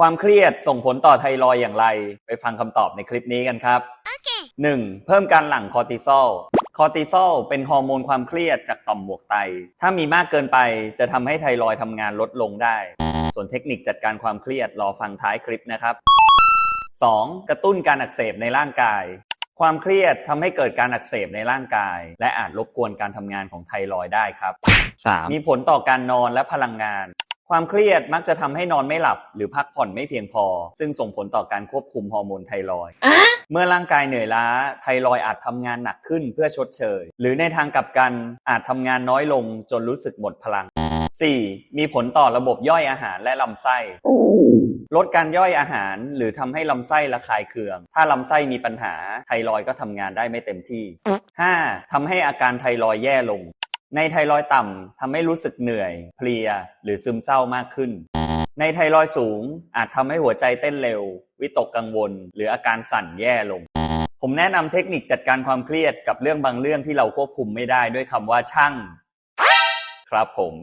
ความเครียดส่งผลต่อไทรอยด์อย่างไร ไปฟังคำตอบในคลิปนี้กันครับ 1. เพิ่มการหลั่งคอร์ติซอล คอร์ติซอลเป็นฮอร์โมนความเครียดจากต่อมหมวกไต ถ้ามีมากเกินไปจะทำให้ไทรอยด์ทำงานลดลงได้ ส่วนเทคนิคจัดการความเครียดรอฟังท้ายคลิปนะครับ 2. กระตุ้นการอักเสบในร่างกาย ความเครียดทำให้เกิดการอักเสบในร่างกาย และอาจรบกวนการทำงานของไทรอยด์ได้ครับ 3. มีผลต่อการนอนและพลังงาน ความเครียดมักจะทำให้นอนไม่หลับ หรือพักผ่อนไม่เพียงพอ ซึ่งส่งผลต่อการควบคุมฮอร์โมนไทรอยด์เมื่อร่างกายเหนื่อยล้า ไทรอยด์อาจทำงานหนักขึ้นเพื่อชดเชย หรือในทางกลับกันอาจทำงานน้อยลงจนรู้สึกหมดพลัง 4. มีผลต่อระบบย่อยอาหารและลำไส้ ลดการย่อยอาหารหรือทำให้ลำไส้ระคายเคือง ถ้าลำไส้มีปัญหาไทรอยด์ก็ทำงานได้ไม่เต็มที่ 5. ทำให้อาการไทรอยด์แย่ลง ในไทรอยต่ำทำให้รู้สึกเหนื่อย เพลีย หรือซึมเศร้ามากขึ้น ในไทรอยสูงอาจทำให้หัวใจเต้นเร็ว วิตกกังวล หรืออาการสั่นแย่ลง ผมแนะนำเทคนิคจัดการความเครียดกับเรื่องบางเรื่องที่เราควบคุมไม่ได้ด้วยคำว่าช่าง ครับผม